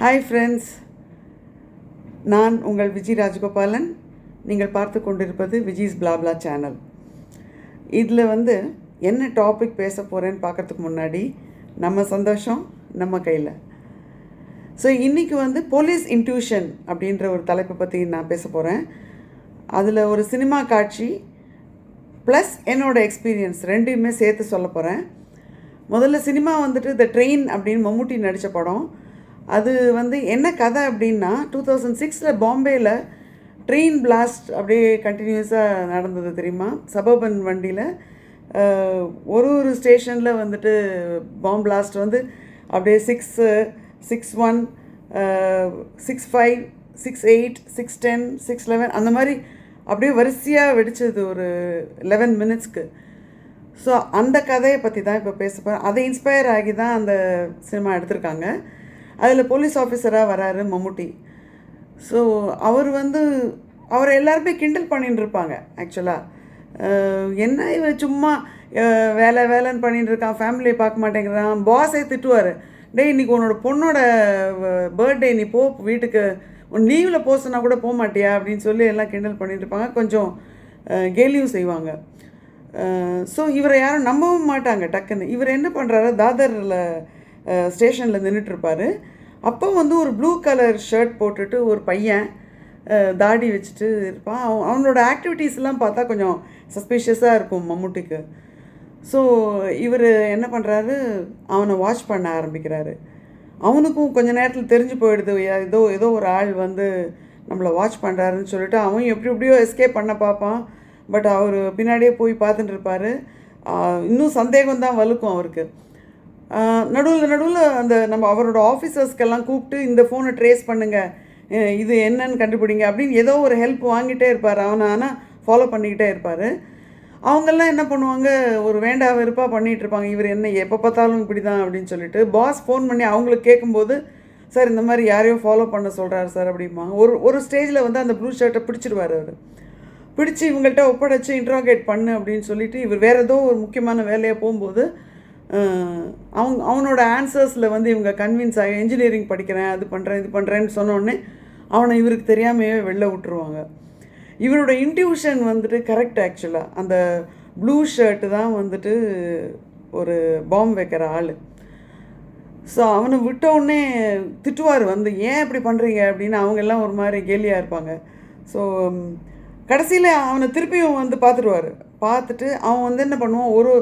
Hi friends நான் உங்கள் விஜய் ராஜகோபாலன். நீங்கள் பார்த்து கொண்டிருப்பது விஜய்ஸ் பிளாப்லா சேனல் இதில் வந்து என்ன டாபிக் பேச போகிறேன்னு பார்க்கறதுக்கு முன்னாடி நம்ம சந்தோஷம் நம்ம கையில். ஸோ இன்றைக்கி வந்து போலீஸ் இன்ட்யூஷன் அப்படின்ற ஒரு தலைப்பை பற்றி நான் பேச போகிறேன் அதில் ஒரு சினிமா காட்சி ப்ளஸ் என்னோடய எக்ஸ்பீரியன்ஸ் ரெண்டையுமே சேர்த்து சொல்ல போகிறேன் முதல்ல சினிமா வந்துட்டு த ட்ரெயின் அப்படின்னு மம்முட்டி நடித்த படம். அது வந்து என்ன கதை அப்படின்னா டூ தௌசண்ட் சிக்ஸில் பாம்பேயில் ட்ரெயின் பிளாஸ்ட் அப்படியே கண்டினியூஸாக நடந்தது தெரியுமா? சபர்பன் வண்டியில் ஒரு ஒரு ஸ்டேஷனில் வந்துட்டு பாம் பிளாஸ்ட் வந்து அப்படியே six six one six five six eight six ten six eleven அந்த மாதிரி அப்படியே வரிசையாக வெடிச்சது ஒரு லெவன் மினிட்ஸ்க்கு ஸோ அந்த கதையை பற்றி தான் இப்போ பேச போகிறேன் அதை இன்ஸ்பயர் ஆகி தான் அந்த சினிமா எடுத்திருக்காங்க. அதில் போலீஸ் ஆஃபீஸராக வராரு மம்முட்டி. ஸோ அவர் வந்து அவரை எல்லாருமே கிண்டல் பண்ணிட்டு இருப்பாங்க ஆக்சுவலாக என்ன இவன் சும்மா வேலை வேலைன்னு பண்ணிட்டு இருக்கான் ஃபேமிலியை பார்க்க மாட்டேங்கிறான் பாஸே திட்டுவார். டேய் இன்னைக்கு உன்னோட பொண்ணோட பர்த்டே நீ போ வீட்டுக்கு உன் லீவில் போக கூட போக மாட்டியா அப்படின்னு சொல்லி எல்லாம் கிண்டல் பண்ணிட்டு இருப்பாங்க. கொஞ்சம் கேலியும் செய்வாங்க. ஸோ இவரை யாரும் நம்பவும் மாட்டாங்க டக்குன்னு. இவர் என்ன பண்ணுறாரு தாதரில் ஸ்டேஷனில் நின்றுட்டுருப்பாரு அப்போ வந்து ஒரு ப்ளூ கலர் ஷர்ட் போட்டுட்டு ஒரு பையன் தாடி வச்சுட்டு இருப்பான். அவன் அவனோட ஆக்டிவிட்டீஸ்லாம் பார்த்தா கொஞ்சம் சஸ்பீஷியஸாக இருக்கும் மம்முட்டிக்கு. ஸோ இவர் என்ன பண்ணுறாரு அவனை வாட்ச் பண்ண ஆரம்பிக்கிறாரு. அவனுக்கும் கொஞ்ச நேரத்தில் தெரிஞ்சு போயிடுது. ஏதோ ஏதோ ஒரு ஆள் வந்து நம்மளை வாட்ச் பண்ணுறாருன்னு சொல்லிட்டு அவன் எப்படி எப்படியோ எஸ்கேப் பண்ண பார்ப்பான். பட் அவர் பின்னாடியே போய் பார்த்துட்டு இருப்பார். இன்னும் சந்தேகம் தான் வலுக்கும் அவருக்கு. நடுவில் நடுவில் அந்த நம்ம அவரோட ஆஃபீஸர்ஸ்க்கெல்லாம் கூப்பிட்டு இந்த ஃபோனை ட்ரேஸ் பண்ணுங்கள் இது என்னன்னு கண்டுபிடிங்க அப்படின்னு ஏதோ ஒரு ஹெல்ப் வாங்கிட்டே இருப்பார். அவனை ஆனால் ஃபாலோ பண்ணிக்கிட்டே இருப்பார். அவங்கெல்லாம் என்ன பண்ணுவாங்க? ஒரு வேண்டா வெறுப்பாக பண்ணிகிட்ருப்பாங்க இவர் என்ன எப்போ பார்த்தாலும் இப்படி தான் அப்படின்னு சொல்லிட்டு பாஸ் ஃபோன் பண்ணி அவங்களுக்கு கேட்கும்போது சார் இந்த மாதிரி யாரையோ ஃபாலோ பண்ண சொல்கிறாரு சார் அப்படிம்பாங்க. ஒரு ஒரு ஸ்டேஜில் வந்து அந்த ப்ளூ ஷர்ட்டை பிடிச்சிருவார் அவர். பிடிச்சி இவங்கள்ட்ட ஒப்படைச்சு இன்ட்ராகேட் பண்ணு அப்படின்னு சொல்லிட்டு இவர் வேறு ஏதோ ஒரு முக்கியமான வேலையாக போகும்போது அவங்க அவனோட ஆன்சர்ஸில் வந்து இவங்க கன்வின்ஸ் ஆகி இன்ஜினியரிங் படிக்கிறேன் அது பண்ணுறேன் இது பண்ணுறேன்னு சொன்னோடனே அவனை இவருக்கு தெரியாமையே வெளில விட்டுருவாங்க. இவரோட இன்ட்யூஷன் வந்துட்டு கரெக்ட் ஆக்சுவலாக அந்த ப்ளூ ஷர்ட்டு தான் வந்துட்டு ஒரு பாம் வைக்கிற ஆள். ஸோ அவனை விட்டவுடனே திட்டுவார் வந்து ஏன் இப்படி பண்ணுறீங்க அப்படின்னு அவங்க எல்லாம் ஒரு மாதிரி கேலியாக இருப்பாங்க. ஸோ கடைசியில் அவனை திருப்பியும் வந்து பார்த்துருவார். பார்த்துட்டு அவன் வந்து என்ன பண்ணுவான்? ஒரு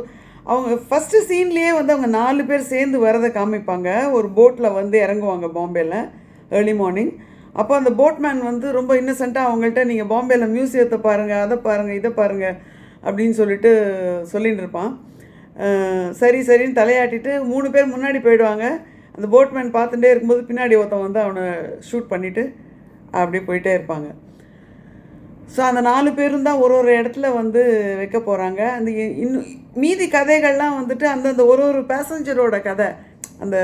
அவங்க ஃபஸ்ட்டு சீன்லேயே வந்து அவங்க நாலு பேர் சேர்ந்து வரதை காமிப்பாங்க. ஒரு போட்டில் வந்து இறங்குவாங்க பாம்பேயில் ஏர்லி மார்னிங் அப்போ அந்த போட்மேன் வந்து ரொம்ப இன்னசென்ட்டாக அவங்கள்ட்ட நீங்கள் பாம்பேயில் மியூசியத்தை பாருங்கள் அதை பாருங்கள் இதை பாருங்கள் அப்படின்னு சொல்லிட்டு சொல்லிகிட்டு இருப்பான். சரி சரின்னு தலையாட்டிட்டு மூணு பேர் முன்னாடி போயிடுவாங்க. அந்த போட்மேன் பார்த்துட்டே இருக்கும்போது பின்னாடி ஒருத்தன் வந்து அவனை ஷூட் பண்ணிவிட்டு அப்படியே போயிட்டே இருப்பாங்க. ஸோ அந்த நாலு பேரும் தான் ஒரு ஒரு இடத்துல வந்து வைக்க போகிறாங்க அந்த இ- இன்னும் மீதி கதைகள்லாம் வந்துட்டு அந்தந்த ஒரு ஒரு பேசஞ்சரோட கதை. அந்த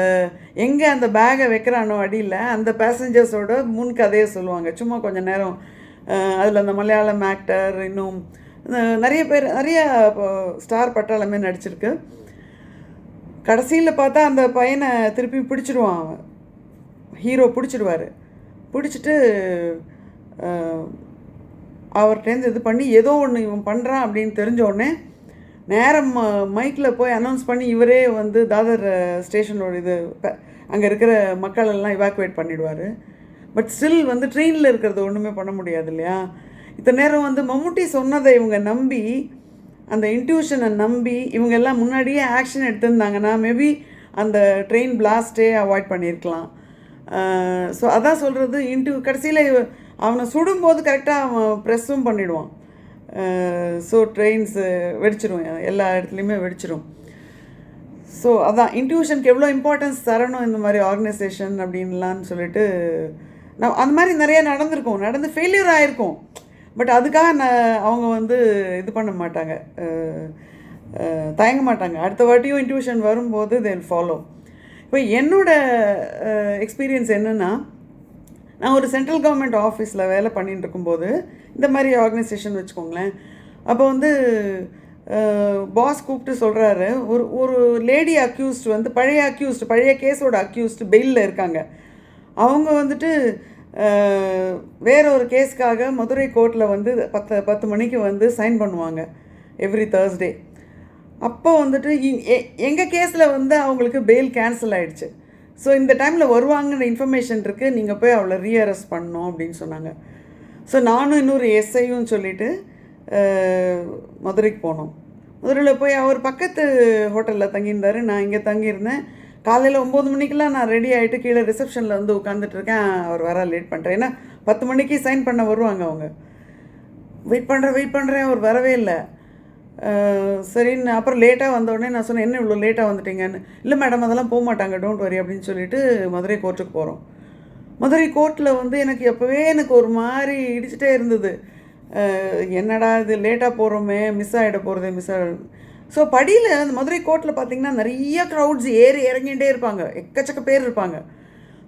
எங்கே அந்த பேகை வைக்கிறானோ அடியில் அந்த பேசஞ்சர்ஸோட முன் கதையை சொல்லுவாங்க. சும்மா கொஞ்ச நேரம் அதில் அந்த மலையாளம் ஆக்டர் இன்னும் நிறைய பேர் நிறைய ஸ்டார் பட்டாளமே நடிச்சிருக்கு. கடைசியில் பார்த்தா அந்த பையனை திருப்பி பிடிச்சிடுவான் அவன். ஹீரோ பிடிச்சிடுவார். பிடிச்சிட்டு அவர்கிட்டேருந்து இது பண்ணி ஏதோ ஒன்று இவன் பண்ணுறான் அப்படின்னு தெரிஞ்ச உடனே நேரம் மைக்கில் போய் அனௌன்ஸ் பண்ணி இவரே வந்து தாதர் ஸ்டேஷனோட இது அங்கே இருக்கிற மக்களெல்லாம் இவாக்குவேட் பண்ணிடுவார். பட் ஸ்டில் வந்து ட்ரெயினில் இருக்கிறது ஒன்றுமே பண்ண முடியாது இல்லையா? இத்தனை நேரம் வந்து மம்முட்டி சொன்னதை இவங்க நம்பி அந்த இன்ட்யூஷனை நம்பி இவங்க எல்லாம் முன்னாடியே ஆக்ஷன் எடுத்திருந்தாங்கன்னா மேபி அந்த ட்ரெயின் பிளாஸ்டே அவாய்ட் பண்ணியிருக்கலாம். ஸோ அதான் சொல்கிறது இன்ட்டு கடைசியில் அவனை சுடும்போது கரெக்டாக அவன் ப்ரெஸ்ஸும் பண்ணிவிடுவான் ஸோ ட்ரெயின்ஸு வெடிச்சிடும் எல்லா இடத்துலையுமே வெடிச்சிடும் ஸோ அதான் இன்ட்யூஷனுக்கு எவ்வளோ இம்பார்ட்டன்ஸ் தரணும் இந்த மாதிரி ஆர்கனைசேஷன் அப்படின்லான்னு சொல்லிட்டு நான் அந்த மாதிரி நிறைய நடந்திருக்கும். நடந்து ஃபெயிலியர் ஆகிருக்கும் பட் அதுக்காக நான் அவங்க வந்து இது பண்ண மாட்டாங்க. தயங்க மாட்டாங்க. அடுத்த வாட்டியும் இன்ட்யூஷன் வரும்போது தென் ஃபாலோ இப்போ என்னோட எக்ஸ்பீரியன்ஸ் என்னென்னா நான் ஒரு சென்ட்ரல் கவர்மெண்ட் ஆஃபீஸில் வேலை பண்ணிட்டு இருக்கும்போது இந்த மாதிரி ஆர்கனைசேஷன் வச்சுக்கோங்களேன். அப்போ வந்து பாஸ் கூப்பிட்டு சொல்கிறாரு ஒரு ஒரு லேடி அக்யூஸ்ட் வந்து பழைய அக்யூஸ்ட் பழைய கேஸோட அக்யூஸ்ட் பெயிலில் இருக்காங்க. அவங்க வந்துட்டு வேற ஒரு கேஸ்க்காக மதுரை கோர்ட்டில் வந்து பத்து பத்து மணிக்கு வந்து சைன் பண்ணுவாங்க எவ்ரி தேர்ஸ்டே அப்போ வந்துட்டு எங்கள் கேஸில் வந்து அவங்களுக்கு பெயில் கேன்சல் ஆகிடுச்சு ஸோ இந்த டைமில் வருவாங்கன்ற இன்ஃபர்மேஷன் இருக்குது நீங்கள் போய் அவளை ரீஅரெஸ்ட் பண்ணணும் அப்படின்னு சொன்னாங்க. ஸோ நானும் இன்னொரு எஸ்ஐயும் சொல்லிவிட்டு மதுரைக்கு போனோம். மதுரையில் போய் அவர் பக்கத்து ஹோட்டலில் தங்கியிருந்தார். நான் இங்கே தங்கியிருந்தேன். காலையில் ஒம்பது மணிக்கெலாம் நான் ரெடி ஆகிட்டு கீழே ரிசப்ஷனில் வந்து உட்காந்துட்ருக்கேன் அவர் வர லேட் பண்ணுறேன் ஏன்னா பத்து மணிக்கு சைன் பண்ண வருவாங்க அவங்க. வெயிட் பண்ணுறேன் வெயிட் பண்ணுறேன் அவர் வரவே இல்லை. சரின்னு அப்புறம் லேட்டாக வந்தோடனே நான் சொன்னேன் என்ன இவ்வளோ லேட்டாக வந்துட்டீங்கன்னு? இல்லை மேடம் அதெல்லாம் போக மாட்டாங்க டோன்ட் வரி அப்படின்னு சொல்லிட்டு மதுரை கோர்ட்டுக்கு போகிறோம் மதுரை கோர்ட்டில் வந்து எனக்கு எப்போவே எனக்கு ஒரு மாதிரி இடிச்சிட்டே இருந்தது. என்னடா இது லேட்டாக போகிறோமே மிஸ் ஆகிட போகிறதே மிஸ் ஆகிட ஸோ படியில் அந்த மதுரை கோர்ட்டில் பார்த்தீங்கன்னா நிறைய க்ரௌட்ஸ் ஏறி இறங்கிட்டே இருப்பாங்க. எக்கச்சக்க பேர் இருப்பாங்க.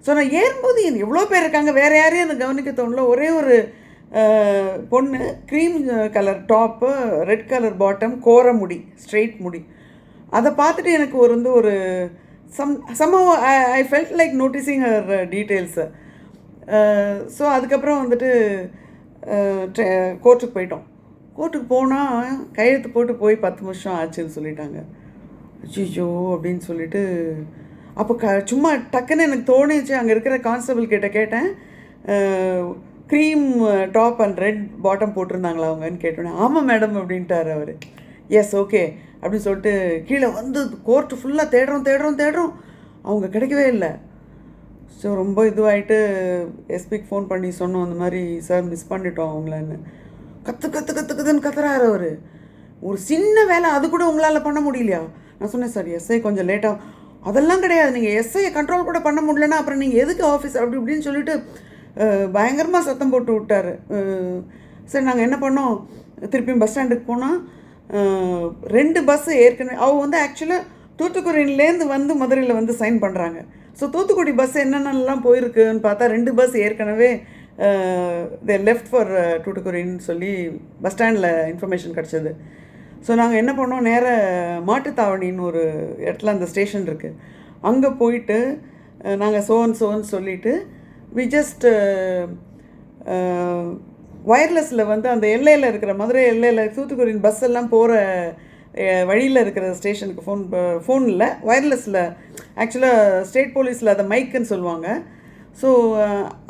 ஸோ நான் ஏறும்போது எவ்வளோ பேர் இருக்காங்க வேறு யாரையும் அந்த கவனிக்க தோணல ஒரே ஒரு பொண்ணு cream colour top red colour bottom கோர முடி ஸ்ட்ரெயிட் முடி. அதை பார்த்துட்டு எனக்கு ஒரு வந்து ஒரு some some I felt like noticing her details so அதுக்கப்புறம் வந்துட்டு கோர்ட்டுக்கு போயிட்டோம். கோர்ட்டுக்கு போனால் கையெழுத்து போட்டு போய் பத்து நிமிஷம் ஆச்சுன்னு சொல்லிட்டாங்க. அச்சிச்சோ அப்படின்னு சொல்லிட்டு அப்போ க சும்மா டக்குன்னு எனக்கு தோணுச்சு அங்கே இருக்கிற கான்ஸ்டபிள் கிட்ட கேட்டேன். Cream top and red bottom போட்டிருந்தாங்களா அவங்கன்னு கேட்டோன்னே ஆமாம் மேடம் அப்படின்ட்டார் அவர். எஸ் ஓகே அப்படின்னு சொல்லிட்டு கீழே வந்து கோர்ட்டு ஃபுல்லாக தேடுறோம் தேடுறோம் தேடுறோம். அவங்க கிடைக்கவே இல்லை. ஸோ ரொம்ப இதுவாகிட்டு எஸ்பிக்கு ஃபோன் பண்ணி சொன்னோம் அந்த மாதிரி சார் மிஸ் பண்ணிட்டோம் அவங்களன்னு. கற்று கற்று கற்றுக்குதுன்னு கத்துறாரு அவர். ஒரு சின்ன வேலை அது கூட உங்களால் பண்ண முடியலையா? நான் சொன்னேன் சார் எஸ்ஐ கொஞ்சம் லேட்டாக அதெல்லாம் கிடையாது. நீங்கள் எஸ்ஐயை கண்ட்ரோல் கூட பண்ண முடியலன்னா அப்புறம் நீங்கள் எதுக்கு ஆஃபீஸ் அப்படி இப்படின்னு சொல்லிட்டு பயங்கரமாக சத்தம் போட்டு விட்டாரு. சரி நாங்கள் என்ன பண்ணோம்? திருப்பியும் பஸ் ஸ்டாண்டுக்கு போனால் ரெண்டு பஸ்ஸு ஏற்கனவே அவள் வந்து ஆக்சுவலாக தூத்துக்குடியிலேருந்து வந்து மதுரையில் வந்து சைன் பண்ணுறாங்க ஸோ தூத்துக்குடி பஸ் என்னென்னலாம் போயிருக்குன்னு பார்த்தா ரெண்டு பஸ் ஏற்கனவே தே லெஃப்ட் ஃபார் தூத்துக்குடின்னு சொல்லி பஸ் ஸ்டாண்டில் இன்ஃபர்மேஷன் கிடச்சிது. ஸோ நாங்கள் என்ன பண்ணோம்? நேர மாட்டுத்தாவணின்னு ஒரு இடத்துல அந்த ஸ்டேஷன் இருக்குது அங்கே போயிட்டு நாங்கள் சோன் சோன்னு சொல்லிவிட்டு வி ஜஸ்ட் ஒயர்லெஸில் வந்து அந்த எல்லையில் இருக்கிற மதுரை எல்லையில் தூத்துக்குடியின் பஸ் எல்லாம் போகிற வழியில் இருக்கிற ஸ்டேஷனுக்கு ஃபோன் ஃபோனில் ஒயர்லெஸில் ஆக்சுவலாக ஸ்டேட் போலீஸில் அதை மைக்குன்னு சொல்லுவாங்க. ஸோ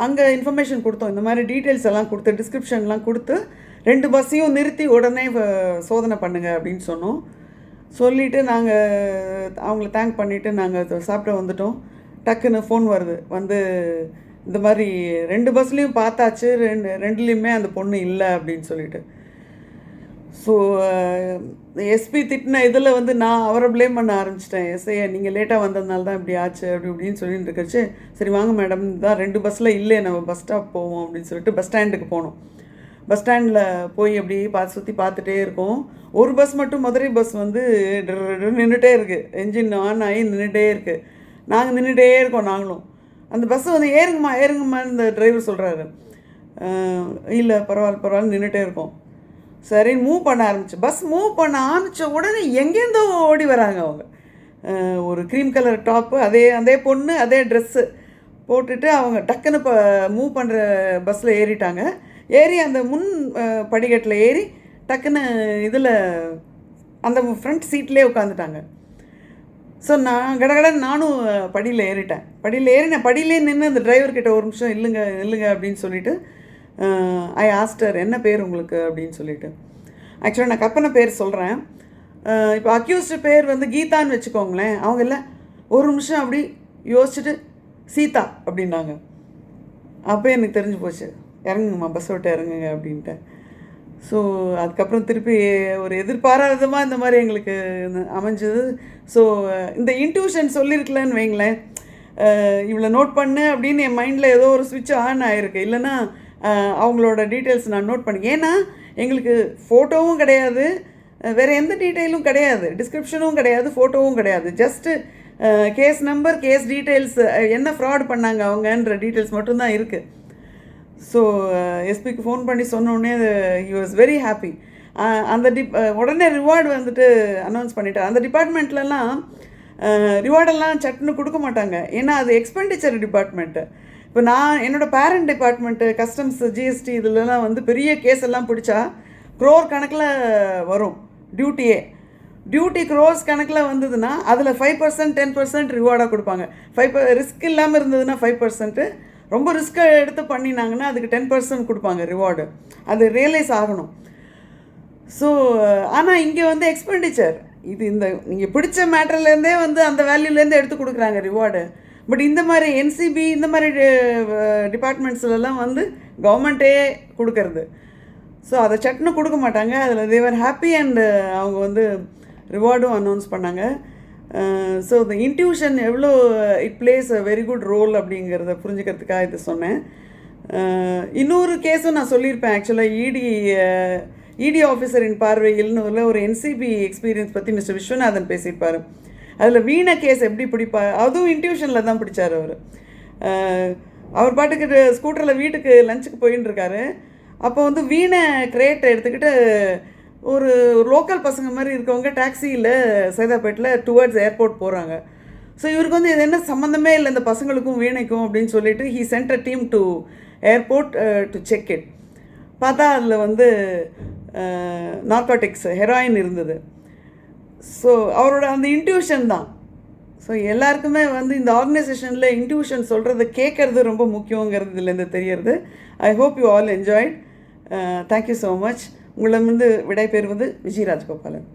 அங்கே இன்ஃபர்மேஷன் கொடுத்தோம். இந்த மாதிரி டீட்டெயில்ஸ் எல்லாம் கொடுத்து டிஸ்கிரிப்ஷன்லாம் கொடுத்து ரெண்டு பஸ்ஸையும் நிறுத்தி உடனே சோதனை பண்ணுங்க அப்படின்னு சொன்னோம். சொல்லிவிட்டு நாங்கள் அவங்கள தேங்க் பண்ணிவிட்டு நாங்கள் சாப்பிட வந்துட்டோம். டக்குன்னு ஃபோன் வருது. வந்து இந்த மாதிரி ரெண்டு பஸ்லேயும் பார்த்தாச்சு ரெண்டு ரெண்டுலேயுமே அந்த பொண்ணு இல்லை அப்படின்னு சொல்லிட்டு. ஸோ எஸ்பி திட்டின இதில் வந்து நான் அவரை ப்ளேம் பண்ண ஆரம்பிச்சிட்டேன். எஸ்ஐயா நீங்கள் லேட்டாக வந்ததுனால தான் இப்படி ஆச்சு அப்படி இப்படின்னு சொல்லிட்டு இருக்கச்சு சரி வாங்க மேடம் தான் ரெண்டு பஸ்ஸில் இல்லை நம்ம பஸ் ஸ்டாப் போவோம் அப்படின்னு சொல்லிட்டு பஸ் ஸ்டாண்டுக்கு போனோம். பஸ் ஸ்டாண்டில் போய் அப்படி பார்த்து சுற்றி பார்த்துட்டே இருக்கோம். ஒரு பஸ் மட்டும் மதுரை பஸ் வந்து நின்றுட்டே இருக்குது என்ஜின் ஆன் ஆகி நின்றுட்டே இருக்குது நாங்கள் நின்றுட்டே இருக்கோம் நாங்களும். அந்த பஸ்ஸு வந்து ஏறுங்கம்மா ஏறுங்கம்மான்னு இந்த டிரைவர் சொல்கிறாரு இல்லை பரவாயில்ல பரவாயில்ல நின்றுட்டே இருக்கோம். சரி மூவ் பண்ண ஆரம்பிச்சு. பஸ் மூவ் பண்ண ஆரம்பித்த உடனே எங்கேருந்தோ ஓடி வராங்க அவங்க. ஒரு க்ரீம் கலர் டாப்பு அதே அதே பொண்ணு அதே ட்ரெஸ்ஸு போட்டுட்டு அவங்க டக்குன்னு இப்போ மூவ் பண்ணுற பஸ்ஸில் ஏறிட்டாங்க. ஏறி அந்த முன் படிக்கட்டில் ஏறி டக்குன்னு இதில் அந்த ஃப்ரண்ட் சீட்லேயே உட்காந்துட்டாங்க ஸோ நான் கடகடன் நானும் படியில் ஏறிட்டேன். படியில் ஏறினேன் படியிலே நின்று அந்த டிரைவர்கிட்ட ஒரு நிமிஷம் இல்லைங்க இல்லைங்க அப்படின்னு சொல்லிட்டு ஐ ஆஸ்டர் என்ன பேர் உங்களுக்கு? அப்படின்னு சொல்லிட்டு. ஆக்சுவலாக நான் கப்பனை பேர் சொல்கிறேன் இப்போ அக்யூஸ்டு பேர் வந்து கீதான்னு வச்சுக்கோங்களேன். அவங்க இல்லை ஒரு நிமிஷம் அப்படி யோசிச்சுட்டு சீதா அப்படின்னாங்க. அப்போ எனக்கு தெரிஞ்சு போச்சு. இறங்குங்கம்மா பஸ் விட்டு இறங்குங்க அப்படின்ட்டு. ஸோ அதுக்கப்புறம் திருப்பி ஒரு எதிர்பாராதமாக இந்த மாதிரி எங்களுக்கு அமைஞ்சது. ஸோ இந்த இன்ட்யூஷன் சொல்லியிருக்கலன்னு வைங்களேன். இவ்வளோ நோட் பண்ணு அப்படின்னு என் மைண்டில் ஏதோ ஒரு சுவிட்ச் ஆன் ஆகிருக்கு இல்லைன்னா அவங்களோட டீட்டெயில்ஸ் நான் நோட் பண்ணி ஏன்னா எங்களுக்கு ஃபோட்டோவும் கிடையாது. வேறு எந்த டீட்டெயிலும் கிடையாது. டிஸ்கிரிப்ஷனும் கிடையாது ஃபோட்டோவும் கிடையாது. Just case number case details என்ன ஃப்ராட் பண்ணாங்க அவங்கன்ற டீட்டெயில்ஸ் மட்டும்தான் இருக்குது ஸோ எஸ்பிக்கு ஃபோன் பண்ணி சொன்னோடனே ஹி வாஸ் வெரி ஹாப்பி அந்த டிப் உடனே ரிவார்டு வந்துட்டு அனௌன்ஸ் பண்ணிட்டார். அந்த டிபார்ட்மெண்ட்லலாம் ரிவார்டெல்லாம் சட்டுன்னு கொடுக்க மாட்டாங்க. ஏன்னா அது எக்ஸ்பெண்டிச்சர் டிபார்ட்மெண்ட்டு இப்போ நான் என்னோட பேரண்ட் டிபார்ட்மெண்ட்டு கஸ்டம்ஸ் ஜிஎஸ்டி இதுலலாம் வந்து பெரிய கேஸ் எல்லாம் பிடிச்சா க்ரோர் கணக்கில் வரும் டியூட்டியே டியூட்டி க்ரோஸ் கணக்கில் வந்ததுன்னா அதில் ஃபைவ் பர்சன்ட் டென் பர்சன்ட் ரிவார்டாக கொடுப்பாங்க. ஃபைவ் ரிஸ்க் இல்லாமல் இருந்ததுன்னா ஃபைவ் பர்சன்ட்டு ரொம்ப ரிஸ்க்கை எடுத்து பண்ணினாங்கன்னா அதுக்கு டென் பர்சன்ட் கொடுப்பாங்க ரிவார்டு அது ரியலைஸ் ஆகணும். ஸோ ஆனால் இங்கே வந்து எக்ஸ்பெண்டிச்சர் இது இந்த நீங்கள் பிடிச்ச மேட்டர்லேருந்தே வந்து அந்த வேல்யூலேருந்து எடுத்து கொடுக்குறாங்க ரிவார்டு பட் இந்த மாதிரி என்சிபி இந்த மாதிரி டிபார்ட்மெண்ட்ஸ்லலாம் வந்து கவர்மெண்ட்டே கொடுக்கறது. ஸோ அதை சட்னு கொடுக்க மாட்டாங்க. அதில் தேவர் ஹாப்பி அண்ட் அவங்க வந்து ரிவார்டும் அனௌன்ஸ் பண்ணாங்க. ஸோ இந்த இன்ட்யூஷன் எவ்வளோ it plays a very good role அப்படிங்கிறத புரிஞ்சுக்கிறதுக்காக இது சொன்னேன். Uh, இன்னொரு கேஸும் நான் சொல்லியிருப்பேன் ஆக்சுவலாக இடி இடி ஆஃபீஸரின் பார்வையில்னு உள்ள ஒரு என்சிபி எக்ஸ்பீரியன்ஸ் பற்றி மிஸ்டர் விஸ்வநாதன் பேசியிருப்பார். அதில் வீண கேஸ் எப்படி பிடிப்பா அதுவும் இன்ட்யூஷனில் தான் பிடிச்சார் அவர். Uh, அவர் பாட்டுக்கு ஸ்கூட்டரில் வீட்டுக்கு லஞ்சுக்கு போயின்னு இருக்காரு. அப்போ வந்து வீணை கிரேட்டை எடுத்துக்கிட்டு ஒரு லோக்கல் பசங்க மாதிரி இருக்கவங்க டாக்ஸியில் சைதாப்பேட்டில் டுவர்ட்ஸ் ஏர்போர்ட் போகிறாங்க ஸோ இவருக்கு வந்து இது என்ன சம்மந்தமே இல்லை இந்த பசங்களுக்கும் வீணைக்கும் அப்படின்னு சொல்லிட்டு he sent a team to airport to check it பார்த்தா அதில் வந்து uh, நார்காட்டிக்ஸ் ஹெராயின் இருந்தது. ஸோ அவரோட அந்த இன்ட்யூஷன் தான். ஸோ எல்லாருக்குமே வந்து இந்த ஆர்கனைசேஷனில் இன்ட்யூஷன் சொல்கிறத கேட்குறது ரொம்ப முக்கியங்கிறது இதுலேருந்து தெரியறது. I hope you all enjoyed thank you so much உங்களிடமிருந்து விடைபெறுவது விஜய் ராஜகோபாலன்.